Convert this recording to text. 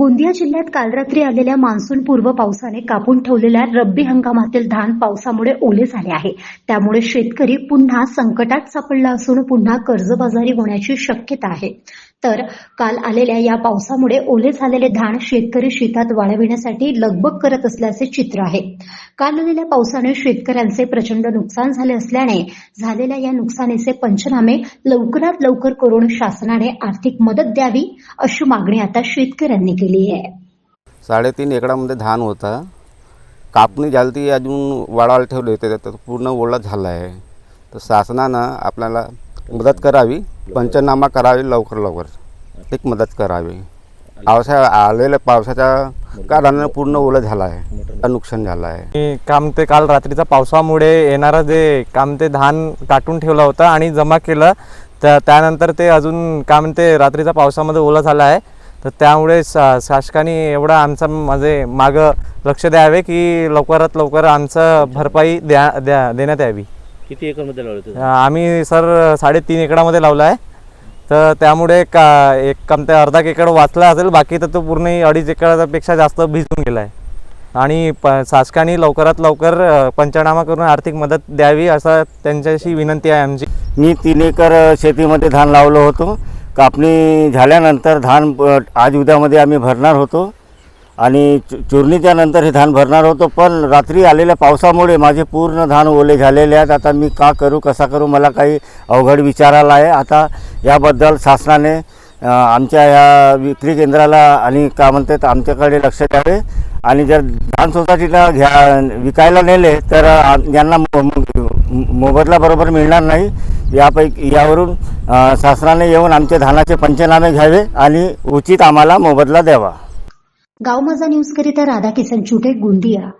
गोंदिया जिल्ह्यात काल रात्री आलेल्या मान्सून पूर्व पावसाने कापून ठेवलेल्या रब्बी हंगामातील धान पावसामुळे ओले झाले आहे. त्यामुळे शेतकरी पुन्हा संकटात सापडला असून पुन्हा कर्जबाजारी होण्याची शक्यता आहे. तर काल आलेल्या या पावसामुळे ओले झालेले धान शेतकरी शेतात वाळविण्यासाठी लगबग करत असल्याचे चित्र आहे. काल आलेल्या पावसाने शेतकऱ्यांचे प्रचंड नुकसान झाले असल्याने झालेल्या या नुकसानीचे पंचनामे लवकरात लवकर करून शासनाने आर्थिक मदत द्यावी अशी मागणी आता शेतकऱ्यांनी केली आहे. साडेतीन एकरामध्ये धान होता. कापणी झाली ती अजून वाढवायला ठेवले होते तर पूर्ण ओला झाला आहे. तर शासनानं आपल्याला मदत करावी पंचनामा करावी लवकर लवकर. एक मदत करावी. पावसा आलेल्या पावसाच्या कारणानं पूर्ण ओलं झालं आहे नुकसान झालं आहे काम ते काल रात्रीच्या पावसामुळे येणारं जे काम ते धान काटून ठेवलं होतं आणि जमा केलं. तर त्यानंतर ते अजून काम ते रात्रीच्या पावसामध्ये ओलं झालं आहे तर त्यामुळे शासकाने एवढं आमचं म्हणजे मागं लक्ष द्यावे की लवकरात लवकर आमचं भरपाई द्या द्या देण्यात यावी. किती एकरमध्ये लावलं आम्ही सर साडेतीन एकरामध्ये लावला आहे. तर त्यामुळे का एक कम ते अर्धा एकर वाचला असेल बाकी तर तो पूर्ण अडीच एकरापेक्षा जास्त भिजून गेला आहे आणि प शासकाने लवकरात लवकर पंचनामा करून आर्थिक मदत द्यावी असं त्यांच्याशी विनंती आहे आमची. मी तीन एकर शेतीमध्ये धान लावलं होतो. कापणी झाल्यानंतर धान आज उद्यामध्ये आम्ही भरणार होतो. आणि चु- चुरणीच्या नंतर हे धान भरणार होतो पण रात्री आलेल्या पावसामुळे माझे पूर्ण धान ओले झालेले आहेत. आता मी का करू कसा करू मला काही अवघड विचारायला आहे. आता याबद्दल शासनाने आमच्या ह्या विक्री केंद्राला आणि का म्हणतात आमच्याकडे लक्ष द्यावे. आणि जर धान सोसायटीला घ्या विकायला नेले तर यांना मो- मोबदला बरोबर मिळणार नाही. यापैकी यावरून शासनाने येऊन आमचे धानाचे पंचनामे घ्यावे आणि उचित आम्हाला मोबदला द्यावा. गाव माझा न्यूज करिता राधा किसन चुटे गोंदिया.